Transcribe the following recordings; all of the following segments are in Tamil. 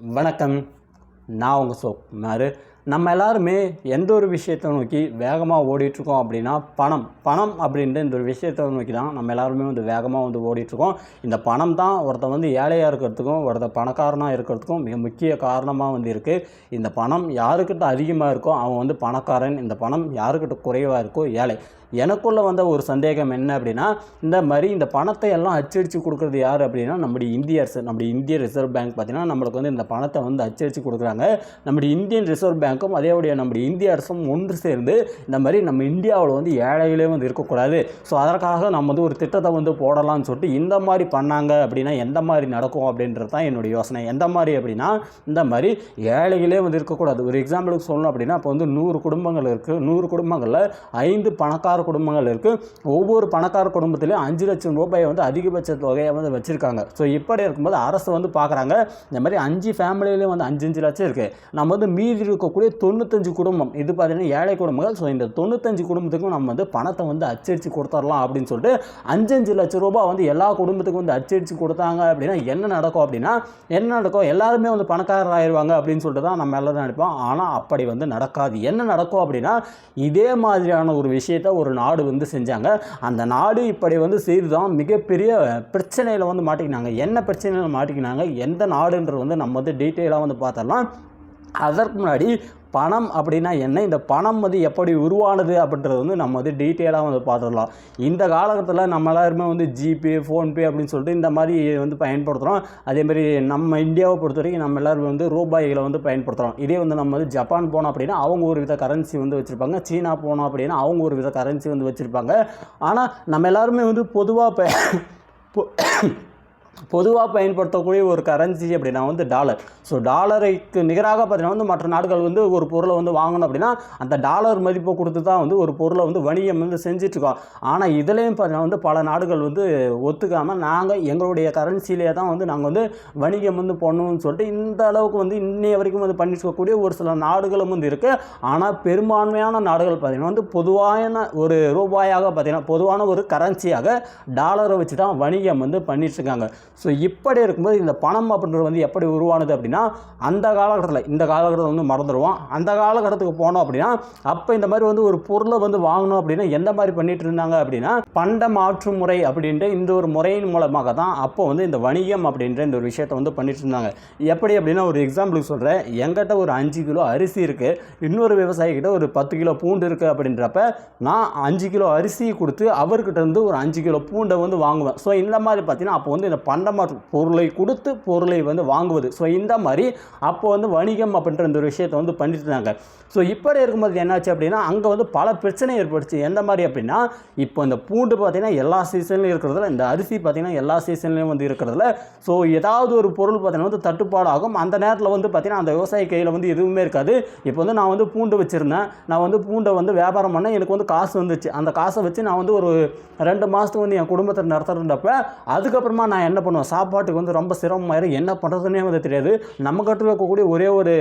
வணக்கம். நான் உங்கள் சோக்குமார் நம்ம எல்லாருமே எந்த ஒரு விஷயத்தை நோக்கி வேகமாக ஓடிட்டுருக்கோம் அப்படின்னா பணம். பணம் அப்படின்ற இந்த ஒரு விஷயத்தை நோக்கி தான் நம்ம எல்லாருமே வந்து வேகமாக வந்து ஓடிட்டுருக்கோம். இந்த பணம் தான் ஒருத்தன் வந்து ஏழையாக இருக்கிறதுக்கும் ஒருத்தன் பணக்காரனாக இருக்கிறதுக்கும் மிக முக்கிய காரணமாக வந்து இருக்குது இந்த பணம் யாருக்கிட்ட அதிகமாக இருக்கோ அவன் வந்து பணக்காரன். இந்த பணம் யாருக்கிட்ட குறைவாக இருக்கோ ஏழை. எனக்குள்ளே வந்த ஒரு சந்தேகம் என்ன அப்படின்னா இந்த மாதிரி இந்த பணத்தை எல்லாம் அச்சடித்து கொடுக்குறது யார் அப்படின்னா நம்முடைய இந்திய அரசு நம்முடைய இந்திய ரிசர்வ் பேங்க். பார்த்தீங்கன்னா நம்மளுக்கு வந்து இந்த பணத்தை வந்து அச்சடித்து கொடுக்குறாங்க. நம்முடைய இந்தியன் ரிசர்வ் பேங்க்கும் அதேவுடைய நம்முடைய இந்திய அரசும் ஒன்று சேர்ந்து இந்த மாதிரி நம்ம இந்தியாவில் வந்து ஏழைகளே வந்து இருக்கக்கூடாது. ஸோ அதற்காக நம்ம வந்து ஒரு திட்டத்தை வந்து போடலாம்னு சொல்லிட்டு இந்த மாதிரி பண்ணாங்க அப்படின்னா எந்த மாதிரி நடக்கும் அப்படின்றது தான் என்னுடைய யோசனை. எந்த மாதிரி அப்படின்னா இந்த மாதிரி ஏழைகளே வந்து இருக்கக்கூடாது. ஒரு எக்ஸாம்பிளுக்கு சொல்லணும் அப்படின்னா இப்போ வந்து நூறு குடும்பங்கள் இருக்குது நூறு குடும்பங்களில் ஐந்து பணக்கார குடும்பங்கள் இருக்குது ஒவ்வொரு பணக்கார குடும்பத்திலையும் அஞ்சு லட்சம் ரூபாயை வந்து அதிகபட்ச தொகையை வந்து வச்சுருக்காங்க. ஸோ இப்படி இருக்கும்போது அரசு வந்து பார்க்குறாங்க இந்த மாதிரி அஞ்சு ஃபேமிலியிலையும் வந்து அஞ்சு அஞ்சு லட்சம் இருக்குது நம்ம வந்து மீதி இருக்கக்கூடிய தொண்ணூத்தஞ்சு குடும்பம் இது பார்த்தீங்கன்னா ஏழை குடும்பங்கள். ஸோ இந்த தொண்ணூத்தஞ்சு குடும்பத்துக்கும் நம்ம வந்து பணத்தை வந்து அச்சடித்து கொடுத்துடலாம் அப்படின்னு சொல்லிட்டு அஞ்சஞ்சு லட்சம் ரூபாய் வந்து எல்லா குடும்பத்துக்கும் வந்து அச்சடித்து கொடுத்தாங்க அப்படின்னா என்ன நடக்கும் அப்படின்னா என்ன நடக்கும்? எல்லாருமே வந்து பணக்காரர் ஆயிடுவாங்க அப்படின்னு சொல்லிட்டு தான் நம்ம எல்லாரும் நினைப்போம். ஆனால் அப்படி வந்து நடக்காது. என்ன நடக்கும் அப்படின்னா இதே மாதிரியான ஒரு விஷயத்தை ஒரு ஒரு நாடு வந்து செஞ்சாங்க. அந்த நாடு இப்படி வந்து செய்து தான் மிகப்பெரிய பிரச்சனையில் வந்து மாட்டிக்கினாங்க. என்ன பிரச்சனையில் மாட்டிக்கினாங்க? எந்த நாடுன்றது வந்து நம்ம வந்து டீட்டெயிலாக வந்து பார்த்தரலாம் அதற்கு முன்னாடி பணம் அப்படின்னா என்ன? இந்த பணம் வந்து எப்படி உருவானது அப்படின்றது வந்து நம்ம வந்து டீட்டெயிலாக வந்து பார்த்துடலாம். இந்த காலகட்டத்தில் நம்ம எல்லாருமே வந்து ஜிபே ஃபோன்பே அப்படின்னு சொல்லிட்டு இந்த மாதிரி வந்து பயன்படுத்துகிறோம் அதேமாதிரி நம்ம இந்தியாவை பொறுத்த வரைக்கும் நம்ம எல்லாருமே வந்து ரூபாய்களை வந்து பயன்படுத்துகிறோம் இதே வந்து நம்ம வந்து ஜப்பான் போனோம் அப்படின்னா அவங்க ஒரு வித கரன்சி வந்து வச்சுருப்பாங்க. சீனா போனோம் அப்படின்னா அவங்க ஒரு வித கரன்சி வந்து வச்சுருப்பாங்க. ஆனால் நம்ம எல்லாருமே வந்து பொதுவாக இப்போ பொதுவாக பயன்படுத்தக்கூடிய ஒரு கரன்சி அப்படின்னா வந்து டாலர் ஸோ டாலருக்கு நிகராக பார்த்தீங்கன்னா வந்து மற்ற நாடுகள் வந்து ஒரு பொருளை வந்து வாங்கணும் அப்படின்னா அந்த டாலர் மதிப்பை கொடுத்து தான் வந்து ஒரு பொருளை வந்து வணிகம் வந்து செஞ்சிட்ருக்கோம் ஆனால் இதுலேயும் பார்த்தீங்கன்னா வந்து பல நாடுகள் வந்து ஒத்துக்காமல் நாங்கள் எங்களுடைய கரன்சியிலே தான் வந்து நாங்கள் வந்து வணிகம் வந்து பண்ணுவோம்னு சொல்லிட்டு இந்த அளவுக்கு வந்து இன்னைய வரைக்கும் வந்து பண்ணிட்டு இருக்கக்கூடிய ஒரு சில நாடுகளும் வந்து இருக்குது ஆனால் பெரும்பான்மையான நாடுகள் பார்த்திங்கன்னா வந்து பொதுவான ஒரு ரூபாயாக பார்த்தீங்கன்னா பொதுவான ஒரு கரன்சியாக டாலரை வச்சு தான் வணிகம் வந்து பண்ணிட்டுருக்காங்க ஸோ இப்படி இருக்கும்போது இந்த பணம் அப்படின்றது வந்து எப்படி உருவானது அப்படின்னா அந்த காலகட்டத்தில் இந்த காலகட்டத்தில் வந்து மறந்துடுவோம் அந்த காலகட்டத்துக்கு போனோம் அப்படின்னா அப்போ இந்த மாதிரி வந்து ஒரு பொருளை வந்து வாங்கணும் அப்படின்னா எந்த மாதிரி பண்ணிட்டு இருந்தாங்க அப்படின்னா பண்ட மாற்று முறை அப்படின்ற இந்த ஒரு முறையின் மூலமாக தான் அப்போ வந்து இந்த வணிகம் அப்படின்ற இந்த ஒரு விஷயத்தை வந்து பண்ணிட்டு இருந்தாங்க. எப்படி அப்படின்னா ஒரு எக்ஸாம்பிளுக்கு சொல்கிறேன் எங்கிட்ட ஒரு அஞ்சு கிலோ அரிசி இருக்குது இன்னொரு விவசாயிகிட்ட ஒரு பத்து கிலோ பூண்டு இருக்குது அப்படின்றப்ப நான் அஞ்சு கிலோ அரிசி கொடுத்து அவர்கிட்ட இருந்து ஒரு அஞ்சு கிலோ பூண்டை வந்து வாங்குவேன். ஸோ இந்த மாதிரி பார்த்தீங்கன்னா அப்போ வந்து இந்த பண்டமாற்று பொருளை கொடுத்து பொருளை வந்து வாங்குவது. ஸோ இந்த மாதிரி அப்போ வந்து வணிகம் அப்படின்ற இந்த ஒரு விஷயத்தை வந்து பண்ணிட்டு இருந்தாங்க ஸோ இப்படி இருக்கும்போது என்னாச்சு அப்படின்னா அங்கே வந்து பல பிரச்சனை ஏற்படுச்சு எந்த மாதிரி அப்படின்னா இப்போ இந்த பூண்டு பார்த்தீங்கன்னா எல்லா சீசன்லையும் இருக்கிறதுல இந்த அரிசி பார்த்தீங்கன்னா எல்லா சீசன்லையும் வந்து இருக்கிறதுல ஸோ ஏதாவது ஒரு பொருள் பார்த்தீங்கன்னா வந்து தட்டுப்பாடாகும். அந்த நேரத்தில் வந்து பார்த்தீங்கன்னா அந்த விவசாயி கையில் வந்து எதுவுமே இருக்காது. இப்போ வந்து நான் வந்து பூண்டு வச்சுருந்தேன். நான் வந்து பூண்டை வந்து வியாபாரம் பண்ணேன். எனக்கு வந்து காசு வந்துச்சு. அந்த காசை வச்சு நான் வந்து ஒரு ரெண்டு மாதத்துக்கு வந்து என் குடும்பத்தை நடத்துகிறப்ப அதுக்கப்புறமா நான் என்ன பண்ணுவோம். சாப்பாட்டுக்கு வந்து ரொம்ப சிரமமாயிரும் என்ன பண்ணுறதுனே வந்து தெரியாது. நம்ம கிட்ட இருக்கக்கூடிய ஒரே ஒரு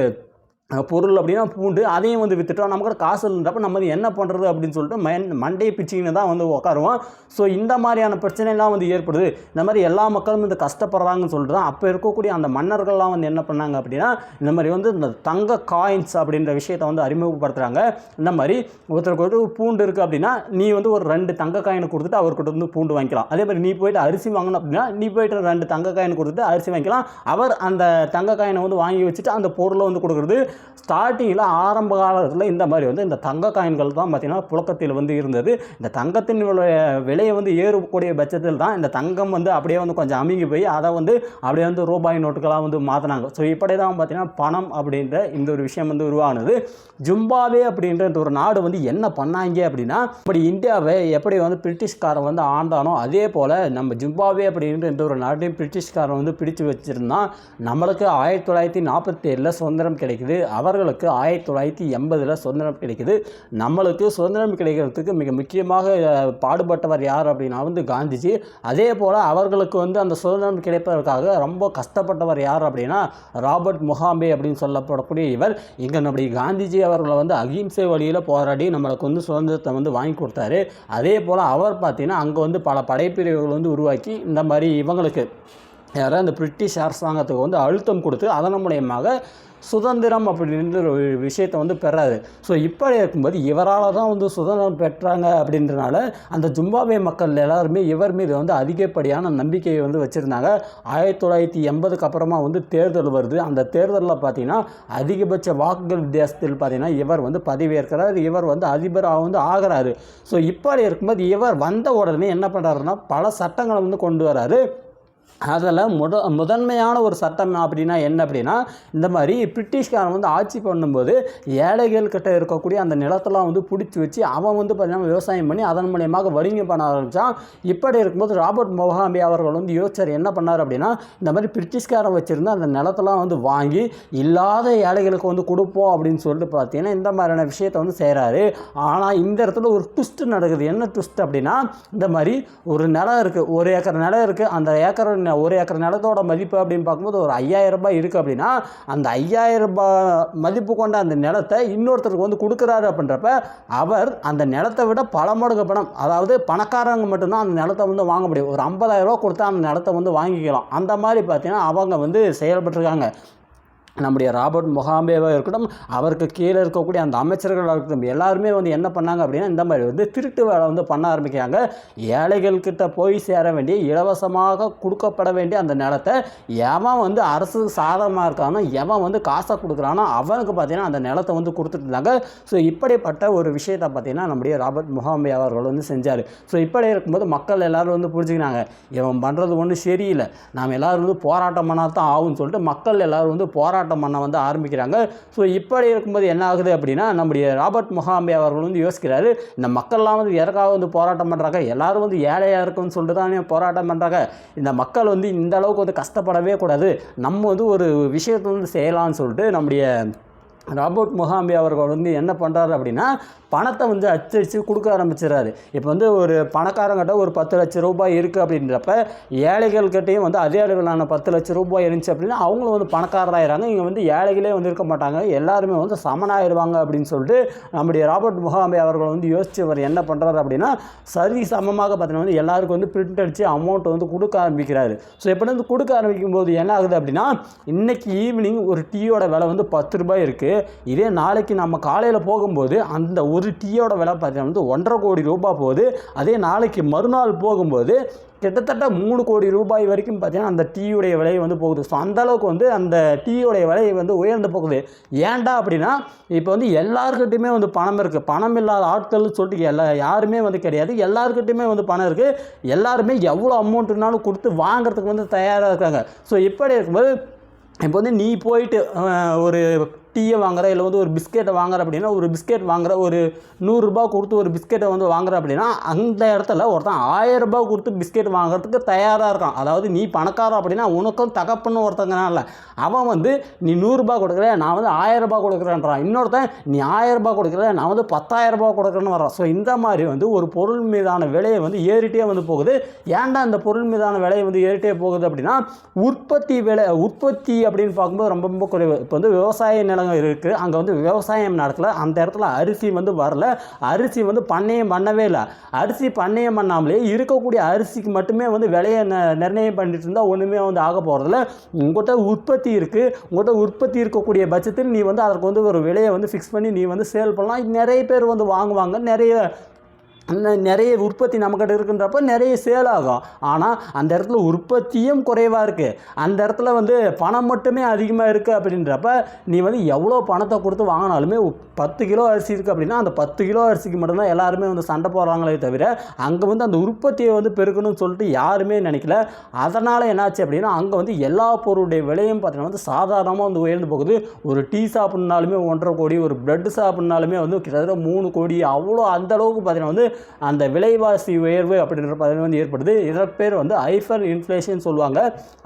பொருள் அப்படின்னா பூண்டு அதையும் வந்து வித்துட்டோம். நம்ம கூட காசு இருந்தப்ப நம்ம என்ன பண்ணுறது அப்படின்னு சொல்லிட்டு மண் மண்டையை பிச்சிங்கன்னு தான் வந்து உட்காருவோம் ஸோ இந்த மாதிரியான பிரச்சனைலாம் வந்து ஏற்படுது. இந்த மாதிரி எல்லா மக்களும் வந்து கஷ்டப்படுறாங்கன்னு சொல்லிட்டு தான் அப்போ இருக்கக்கூடிய அந்த மன்னர்கள்லாம் வந்து என்ன பண்ணாங்க அப்படின்னா இந்த மாதிரி வந்து இந்த தங்க காயின்ஸ் அப்படின்ற விஷயத்தை வந்து அறிமுகப்படுத்துகிறாங்க இந்த மாதிரி ஒருத்தருக்கு ஒரு பூண்டு இருக்குது அப்படின்னா நீ வந்து ஒரு ரெண்டு தங்க காயினை கொடுத்துட்டு அவர்கிட்ட வந்து பூண்டு வாங்கிக்கலாம். அதே மாதிரி நீ போயிட்டு அரிசி வாங்கணும் அப்படின்னா நீ போயிட்டு ரெண்டு தங்க காயின் கொடுத்துட்டு அரிசி வாங்கிக்கலாம். அவர் அந்த தங்க காயினை வந்து வாங்கி வச்சுட்டு அந்த பொருளை வந்து கொடுக்குறது ஸ்டார்டிங்கில் ஆரம்ப காலத்தில் இந்த மாதிரி வந்து இந்த தங்க காயின்கள் தான் பார்த்திங்கன்னா புழக்கத்தில் வந்து இருந்தது. இந்த தங்கத்தின் விலையை வந்து ஏறக்கூடிய பட்சத்தில் தான் இந்த தங்கம் வந்து அப்படியே வந்து கொஞ்சம் அமுங்கி போய் அதை வந்து அப்படியே வந்து ரூபாய் நோட்டுகளாக வந்து மாற்றினாங்க ஸோ இப்படி தான் பார்த்திங்கன்னா பணம் அப்படின்ற இந்த ஒரு விஷயம் வந்து உருவானது. ஜிம்பாவே அப்படின்ற இந்த ஒரு நாடு வந்து என்ன பண்ணாங்க அப்படின்னா இப்படி இந்தியாவை எப்படி வந்து பிரிட்டிஷ்காரன் வந்து ஆண்டானோ அதே போல் நம்ம ஜிம்பாவே அப்படின்ற இந்த ஒரு நாட்டையும் பிரிட்டிஷ்காரன் வந்து பிடிச்சு வச்சுருந்தான். நம்மளுக்கு ஆயிரத்தி தொள்ளாயிரத்தி நாற்பத்தி ஏழில் சுதந்திரம் கிடைக்குது. அவர்களுக்கு ஆயிரத்தி தொள்ளாயிரத்தி எண்பதில் சுதந்திரம் கிடைக்குது. நம்மளுக்கு சுதந்திரம் கிடைக்கிறதுக்கு மிக முக்கியமாக பாடுபட்டவர் யார் அப்படின்னா வந்து காந்திஜி. அதே போல் அவர்களுக்கு வந்து அந்த சுதந்திரம் கிடைப்பதற்காக ரொம்ப கஷ்டப்பட்டவர் யார் அப்படின்னா ராபர்ட் முகாம்பே அப்படின்னு சொல்லப்படக்கூடிய இவர். இங்கே நம்முடைய காந்திஜி அவர்களை வந்து அகிம்சை வழியில் போராடி நம்மளுக்கு வந்து சுதந்திரத்தை வந்து வாங்கி கொடுத்தாரு. அதே போல் அவர் பார்த்தீங்கன்னா அங்கே வந்து பல படைப்பிரிவுகள் வந்து உருவாக்கி இந்த மாதிரி இவங்களுக்கு யாராவது அந்த பிரிட்டிஷ் அரசாங்கத்துக்கு வந்து அழுத்தம் கொடுத்து அதன் மூலயமாக சுதந்திரம் அப்படின்ற ஒரு விஷயத்தை வந்து பெறாரு. ஸோ இப்படி இருக்கும்போது இவரால் தான் வந்து சுதந்திரம் பெற்றாங்க அப்படின்றனால அந்த ஜிம்பாப்வே மக்கள் எல்லாருமே இவர் மீது வந்து அதிகப்படியான நம்பிக்கையை வந்து வச்சுருந்தாங்க. ஆயிரத்தி தொள்ளாயிரத்தி எண்பதுக்கு அப்புறமா வந்து தேர்தல் வருது. அந்த தேர்தலில் பார்த்தீங்கன்னா அதிகபட்ச வாக்குகள் வித்தியாசத்தில் பார்த்தீங்கன்னா இவர் வந்து பதவியேற்கிறார். இவர் வந்து அதிபராக வந்து ஆகிறாரு. ஸோ இப்படி இருக்கும்போது இவர் வந்த உடனே என்ன பண்ணுறாருன்னா பல சட்டங்களை வந்து கொண்டு வராரு. அதில் முத முதன்மையான ஒரு சட்டம் அப்படின்னா என்ன அப்படின்னா இந்த மாதிரி பிரிட்டிஷ்காரன் வந்து ஆட்சி பண்ணும்போது ஏழைகள் கிட்ட இருக்கக்கூடிய அந்த நிலத்தெல்லாம் வந்து பிடிச்சி வச்சு அவன் வந்து பார்த்தீங்கன்னா விவசாயம் பண்ணி அதன் மூலியமாக வணிக பண்ண ஆரம்பித்தான் இப்படி இருக்கும்போது ராபர்ட் மொஹாம்பி அவர்கள் வந்து யோசிச்சார் என்ன பண்ணார் அப்படின்னா இந்த மாதிரி பிரிட்டிஷ்காரன் வச்சுருந்த அந்த நிலத்தெல்லாம் வந்து வாங்கி இல்லாத ஏழைகளுக்கு வந்து கொடுப்போம் அப்படின்னு சொல்லிட்டு பார்த்தீங்கன்னா இந்த மாதிரியான விஷயத்தை வந்து செய்கிறாரு ஆனால் இந்த இடத்துல ஒரு ட்விஸ்ட் நடக்குது. என்ன ட்விஸ்ட் அப்படின்னா இந்த மாதிரி ஒரு நிலம் இருக்குது ஒரு ஏக்கர் நிலம் இருக்குது அந்த ஏக்கர் ஏக்கர் ஒரு ஏக்கர் நிலத்தோட மதிப்பு அப்படின்னு பார்க்கும்போது ஒரு ஐயாயிரம் ரூபாய் இருக்குது அப்படின்னா அந்த ஐயாயிரம் ரூபாய் மதிப்பு கொண்ட அந்த நிலத்தை இன்னொருத்தருக்கு வந்து கொடுக்குறாரு அப்படின்றப்ப அவர் அந்த நிலத்தை விட பல மடங்கு பணம் அதாவது பணக்காரங்க மட்டும்தான் அந்த நிலத்தை வந்து வாங்க முடியும். ஒரு ஐம்பதாயிரம் ரூபா கொடுத்தா அந்த நிலத்தை வந்து வாங்கிக்கலாம். அந்த மாதிரி பார்த்தீங்கன்னா அவங்க வந்து செயல்பட்டுருக்காங்க. நம்முடைய ராபர்ட் முகாம்பேவாக இருக்கட்டும் அவருக்கு கீழே இருக்கக்கூடிய அந்த அமைச்சர்களாக இருக்கட்டும் எல்லாருமே வந்து என்ன பண்ணாங்க அப்படின்னா இந்த மாதிரி வந்து திருட்டு வேலை வந்து பண்ண ஆரம்பிக்கிறாங்க. ஏழைகள்கிட்ட போய் சேர வேண்டிய இலவசமாக கொடுக்கப்பட வேண்டிய அந்த நிலத்தை எவன் வந்து அரசு சாதகமாக இருக்கானோ எவன் வந்து காசை கொடுக்குறானோ அவனுக்கு பார்த்தீங்கன்னா அந்த நிலத்தை வந்து கொடுத்துட்டு இருந்தாங்க. ஸோ இப்படிப்பட்ட ஒரு விஷயத்தை பார்த்தீங்கன்னா நம்முடைய ராபர்ட் முகாம்பே அவர்கள் வந்து செஞ்சார். ஸோ இப்படி இருக்கும்போது மக்கள் எல்லோரும் வந்து புரிஞ்சுக்கினாங்க இவன் பண்ணுறது ஒன்றும் சரியில்லை. நாம் எல்லாரும் வந்து போராட்டம் பண்ணால் தான் ஆகும்னு சொல்லிட்டு மக்கள் எல்லோரும் வந்து போராட்டம் போராட்டம் பண்ண வந்து ஆரம்பிக்கிறாங்க. ஸோ இப்படி இருக்கும்போது என்ன ஆகுது அப்படின்னா நம்முடைய ராபர்ட் முகாம்பே அவர்கள் வந்து யோசிக்கிறாரு இந்த மக்கள்லாம் வந்து எதற்காக வந்து போராட்டம் பண்ணுறாங்க எல்லாரும் வந்து ஏழையாக இருக்குன்னு சொல்லிட்டு தானே போராட்டம் பண்ணுறாங்க இந்த மக்கள் வந்து இந்த அளவுக்கு வந்து கஷ்டப்படவே கூடாது. நம்ம வந்து ஒரு விஷயத்தை வந்து செய்யலாம்னு சொல்லிட்டு நம்முடைய ராபர்ட் முகாம்பே அவர்கள் வந்து என்ன பண்ணுறாரு அப்படின்னா பணத்தை வந்து அச்சடித்து கொடுக்க ஆரம்பிச்சிடறாரு. இப்போ வந்து ஒரு பணக்காரங்கிட்ட ஒரு பத்து லட்ச ரூபாய் இருக்குது அப்படின்றப்ப ஏழைகள்கிட்டையும் வந்து அதே அளவிலான பத்து லட்ச ரூபாய் இருந்துச்சு அப்படின்னா அவங்களும் வந்து பணக்காரராகிறாங்க இங்கே வந்து ஏழைகளே வந்து இருக்க மாட்டாங்க. எல்லாருமே வந்து சமனாயிடுவாங்க அப்படின்னு சொல்லிட்டு நம்முடைய ராபர்ட் முகாம்பே அவர்கள் வந்து யோசிச்சு அவர் என்ன பண்ணுறாரு அப்படின்னா சரி சமமாக பார்த்தீங்கன்னா வந்து எல்லாருக்கும் வந்து பிரிண்ட் அடித்து அமௌண்ட் வந்து கொடுக்க ஆரம்பிக்கிறாரு. ஸோ எப்படி வந்து கொடுக்க ஆரம்பிக்கும் போது என்ன ஆகுது அப்படின்னா இன்றைக்கி ஈவினிங் ஒரு டீயோட விலை வந்து பத்து ரூபாய் இருக்குது இதே நாளைக்கு நம்ம காலையில் போகும்போது அந்த ஒரு டீயோட விலை பார்த்தீங்கன்னா வந்து ஒன்றரை கோடி ரூபாய் போகுது. அதே நாளைக்கு மறுநாள் போகும்போது கிட்டத்தட்ட மூணு கோடி ரூபாய் வரைக்கும் பார்த்தீங்கன்னா அந்த டீயுடைய விலை வந்து போகுது. ஸோ அந்த அளவுக்கு வந்து அந்த டீயுடைய விலை வந்து உயர்ந்து போகுது. ஏன்டா அப்படின்னா இப்போ வந்து எல்லாருக்கிட்டையுமே வந்து பணம் இருக்குது பணம் இல்லாத ஆட்கள்னு சொல்லிட்டு எல்லா யாருமே வந்து கிடையாது. எல்லாருக்கிட்டையுமே வந்து பணம் இருக்குது எல்லாருமே எவ்வளோ அமௌண்ட்டுனாலும் கொடுத்து வாங்குறதுக்கு வந்து தயாராக இருக்காங்க. ஸோ இப்படி இருக்கும்போது இப்போ வந்து நீ போயிட்டு ஒரு டீயை வாங்குற இல்லை வந்து ஒரு பிஸ்கெட்டை வாங்குற அப்படின்னா ஒரு பிஸ்கெட் வாங்குற ஒரு நூறுரூபா கொடுத்து ஒரு பிஸ்கெட்டை வந்து வாங்குற அப்படின்னா அந்த இடத்துல ஒருத்தன் ஆயிரம் ரூபாய் கொடுத்து பிஸ்கெட் வாங்குறதுக்கு தயாராக இருக்கான். அதாவது நீ பணக்காரன் அப்படின்னா உனக்கும் தகப்பன்னு ஒருத்தங்கனால அவன் வந்து நீ நூறுரூபா கொடுக்குற நான் வந்து ஆயிரம் ரூபாய் கொடுக்குறேன்றான். இன்னொருத்தன் நீ ஆயிரம் ரூபாய் கொடுக்குற நான் வந்து பத்தாயிரம் ரூபாய் கொடுக்குறேன்னு வரான் ஸோ இந்த மாதிரி வந்து ஒரு பொருள் மீதான விலையை வந்து ஏறிட்டே வந்து போகுது. ஏன்டா இந்த பொருள் மீதான விலையை வந்து ஏறிட்டே போகுது அப்படின்னா உற்பத்தி விலை உற்பத்தி அப்படின்னு பார்க்கும்போது ரொம்ப ரொம்ப குறைவு. இப்போ வந்து விவசாய நிலம் நிலங்கள் இருக்குது அங்கே வந்து விவசாயம் நடக்கல. அந்த இடத்துல அரிசி வந்து வரல. அரிசி வந்து பண்ணையம் பண்ணவே இல்லை. அரிசி பண்ணையம் பண்ணாமலே இருக்கக்கூடிய அரிசிக்கு மட்டுமே வந்து விலையை ந- நிர்ணயம் பண்ணிட்டு இருந்தால் ஒன்றுமே வந்து ஆக போகிறதில்ல உங்கள்கிட்ட உற்பத்தி இருக்குது உங்கள்கிட்ட உற்பத்தி இருக்கக்கூடிய பட்சத்தில் நீ வந்து அதற்கு வந்து ஒரு விலையை வந்து ஃபிக்ஸ் பண்ணி நீ வந்து சேல் பண்ணலாம். நிறைய பேர் வந்து வாங்குவாங்க. நிறைய நிறைய உற்பத்தி நம்மக்கிட்ட இருக்குன்றப்ப நிறைய சேல் ஆகும். ஆனால் அந்த இடத்துல உற்பத்தியும் குறைவாக இருக்குது அந்த இடத்துல வந்து பணம் மட்டுமே அதிகமாக இருக்குது அப்படின்றப்ப நீ வந்து எவ்வளோ பணத்தை கொடுத்து வாங்கினாலுமே பத்து கிலோ அரிசி இருக்குது அப்படின்னா அந்த பத்து கிலோ அரிசிக்கு மட்டும்தான் எல்லாருமே வந்து சண்டை போடுறாங்களே தவிர அங்கே வந்து அந்த உற்பத்தியை வந்து பெருக்கணும்னு சொல்லிட்டு யாருமே நினைக்கல. அதனால் என்னாச்சு அப்படின்னா அங்கே வந்து எல்லா பொருளுடைய விலையும் பார்த்தீங்கன்னா வந்து சாதாரணமாக வந்து உயர்ந்து போகுது. ஒரு டீ சாப்பிட்னாலுமே ஒன்றரை கோடி ஒரு பிரெட் சாப்பிட்னாலுமே வந்து கிட்டத்தட்ட மூணு கோடி. அவ்வளோ அந்தளவுக்கு பார்த்தீங்கன்னா வந்து அந்த விலைவாசி உயர்வு அப்படின்ற பதவி வந்து ஏற்படுது. இதற்கு பேர் வந்து ஹைஃபர் இன்ஃப்ளேஷன் சொல்லுவாங்க.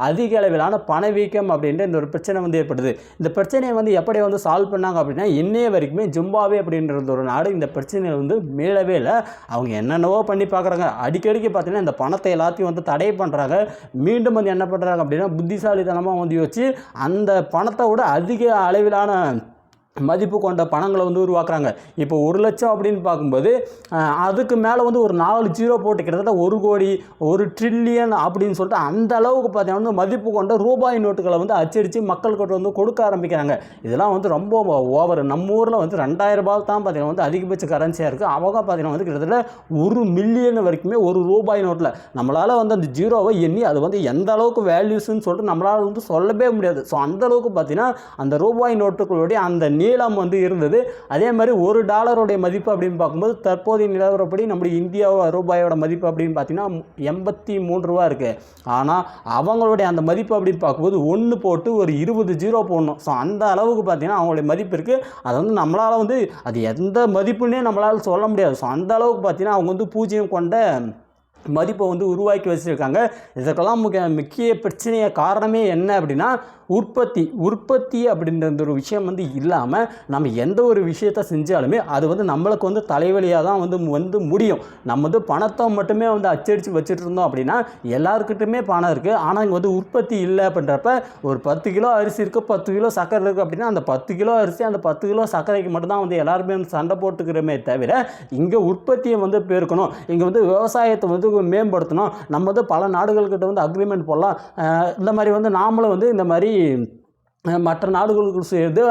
அதிக அளவிலான பணவீக்கம் அப்படின்ற இந்த ஒரு பிரச்சனை வந்து ஏற்படுது. இந்த பிரச்சனையை வந்து எப்படி வந்து சால்வ் பண்ணாங்க அப்படின்னா இன்னைய வரைக்குமே ஜிம்பாவே அப்படின்றது ஒரு நாடு இந்த பிரச்சனையை வந்து மீளவே இல்லை. அவங்க என்னென்னவோ பண்ணி பார்க்குறாங்க அடிக்கடிக்கு பார்த்தீங்கன்னா இந்த பணத்தை எல்லாத்தையும் வந்து தடை பண்ணுறாங்க மீண்டும் வந்து என்ன பண்ணுறாங்க அப்படின்னா புத்திசாலித்தனமாக வந்து யோசிச்சு அந்த பணத்தை விட அதிக அளவிலான மதிப்பு கொண்ட பணங்களை வந்து உருவாக்குறாங்க. இப்போ ஒரு லட்சம் அப்படின்னு பார்க்கும்போது அதுக்கு மேலே வந்து ஒரு நாலு ஜீரோ போட்டு கிட்டத்தட்ட ஒரு கோடி ஒரு ட்ரில்லியன் அப்படின்னு சொல்லிட்டு அந்த அளவுக்கு பார்த்தீங்கன்னா வந்து மதிப்பு கொண்ட ரூபாய் நோட்டுகளை வந்து அச்சடித்து மக்கள்கிட்ட வந்து கொடுக்க ஆரம்பிக்கிறாங்க. இதெல்லாம் வந்து ரொம்ப ஓவர். நம்ம ஊரில் வந்து ரெண்டாயிரம் ரூபாய் தான் பார்த்தீங்கன்னா வந்து அதிகபட்ச கரன்சியாக இருக்குது அவங்க பார்த்தீங்கன்னா வந்து கிட்டத்தட்ட ஒரு மில்லியன் வரைக்குமே ஒரு ரூபாய் நோட்டில். நம்மளால் வந்து அந்த ஜீரோவை எண்ணி அது வந்து எந்த அளவுக்கு வேல்யூஸ்ன்னு சொல்லிட்டு நம்மளால் வந்து சொல்லவே முடியாது. ஸோ அந்த அளவுக்கு பார்த்தீங்கன்னா அந்த ரூபாய் நோட்டுகளுடைய அந்த நீ நீளம் வந்து இருந்தது. அதே மாதிரி ஒரு டாலருடைய மதிப்பு அப்படின்னு பார்க்கும்போது தற்போதைய நிலவரப்படி நம்முடைய இந்தியா ரூபாயோட மதிப்பு அப்படின்னு பார்த்தீங்கன்னா எண்பத்தி மூன்று ரூபா இருக்குது ஆனால் அவங்களுடைய அந்த மதிப்பு அப்படின்னு பார்க்கும்போது ஒன்று போட்டு ஒரு இருபது ஜீரோ போடணும். ஸோ அந்த அளவுக்கு பார்த்தீங்கன்னா அவங்களுடைய மதிப்பு இருக்குது அதை வந்து நம்மளால் வந்து அது எந்த மதிப்புன்னே நம்மளால் சொல்ல முடியாது. ஸோ அந்த அளவுக்கு பார்த்தீங்கன்னா அவங்க வந்து பூஜ்ஜியம் கொண்ட மதிப்பை வந்து உருவாக்கி வச்சுருக்காங்க. இதற்கெல்லாம் முக்கிய முக்கிய பிரச்சனையை காரணமே என்ன அப்படின்னா உற்பத்தி உற்பத்தி அப்படின்ற ஒரு விஷயம் வந்து இல்லாமல் நம்ம எந்த ஒரு விஷயத்த செஞ்சாலுமே அது வந்து நம்மளுக்கு வந்து தலைவலியாக தான் வந்து வந்து முடியும். நம்ம வந்து பணத்தை மட்டுமே வந்து அச்சடித்து வச்சுட்டு இருந்தோம் அப்படின்னா எல்லாருக்கிட்டுமே பணம் இருக்குது ஆனால் இங்கே வந்து உற்பத்தி இல்லை அப்படின்றப்ப ஒரு பத்து கிலோ அரிசி இருக்குது பத்து கிலோ சர்க்கரை இருக்குது அப்படின்னா அந்த பத்து கிலோ அரிசி அந்த பத்து கிலோ சர்க்கரைக்கு மட்டும்தான் வந்து எல்லாருமே வந்து சண்டை போட்டுக்கிறோமே தவிர இங்கே உற்பத்தியை வந்து பெருக்கணும். இங்கே வந்து விவசாயத்தை வந்து மேம்படுத்தணும். நம்ம வந்து பல நாடுகள்கிட்ட வந்து அக்ரிமெண்ட் போடலாம். இந்த மாதிரி வந்து நாமளும் வந்து இந்த மாதிரி и மற்ற நாடுகளுக்கு சேர்ந்து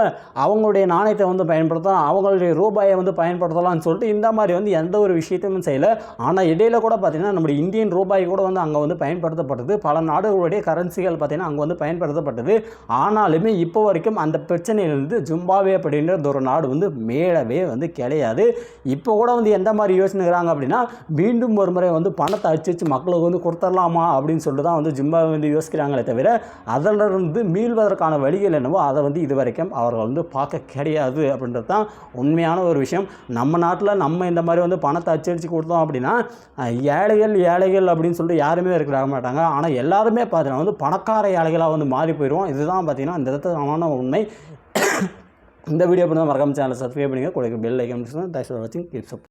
அவங்களுடைய நாணயத்தை வந்து பயன்படுத்தலாம் அவங்களுடைய ரூபாயை வந்து பயன்படுத்தலாம்னு சொல்லிட்டு இந்த மாதிரி வந்து எந்த ஒரு விஷயத்தையும் செய்யலை. ஆனால் இடையில கூட பார்த்தீங்கன்னா நம்முடைய இந்தியன் ரூபாய் கூட வந்து அங்கே வந்து பயன்படுத்தப்பட்டது. பல நாடுகளுடைய கரன்சிகள் பார்த்திங்கன்னா அங்கே வந்து பயன்படுத்தப்பட்டது. ஆனாலுமே இப்போ வரைக்கும் அந்த பிரச்சனையிலிருந்து ஜிம்பாவே அப்படின்றது ஒரு நாடு வந்து மேலவே வந்து கிடையாது இப்போ கூட வந்து எந்த மாதிரி யோசனைக்கிறாங்க அப்படின்னா மீண்டும் ஒரு முறை வந்து பணத்தை அடிச்சு மக்களுக்கு வந்து கொடுத்துடலாமா அப்படின்னு சொல்லிட்டு தான் வந்து ஜிம்பாவே வந்து யோசிக்கிறாங்களே தவிர அதிலிருந்து மீள்வதற்கான வழி வழிகள் என்னவோ அதை வந்து இது வரைக்கும் அவர்கள் வந்து பார்க்க கிடையாது அப்படின்றது தான் உண்மையான ஒரு விஷயம். நம்ம நாட்டில் நம்ம இந்த மாதிரி வந்து பணத்தை அச்சடித்து கொடுத்தோம் அப்படின்னா ஏழைகள் ஏழைகள் அப்படின்னு சொல்லிட்டு யாருமே இருக்கிற மாட்டாங்க. ஆனால் எல்லாருமே பார்த்தீங்கன்னா வந்து பணக்கார ஏழைகளாக வந்து மாறி போயிடுவோம். இதுதான் பார்த்தீங்கன்னா இந்த இடத்துக்கான உண்மை. இந்த வீடியோ பண்ணால் மறக்காம சேனலை சப்ஸ்கிரைப் பண்ணுங்கள் கொடுக்க பெல் ஐக்கன் தேங்க்ஸ் ஃபார் வாட்சிங்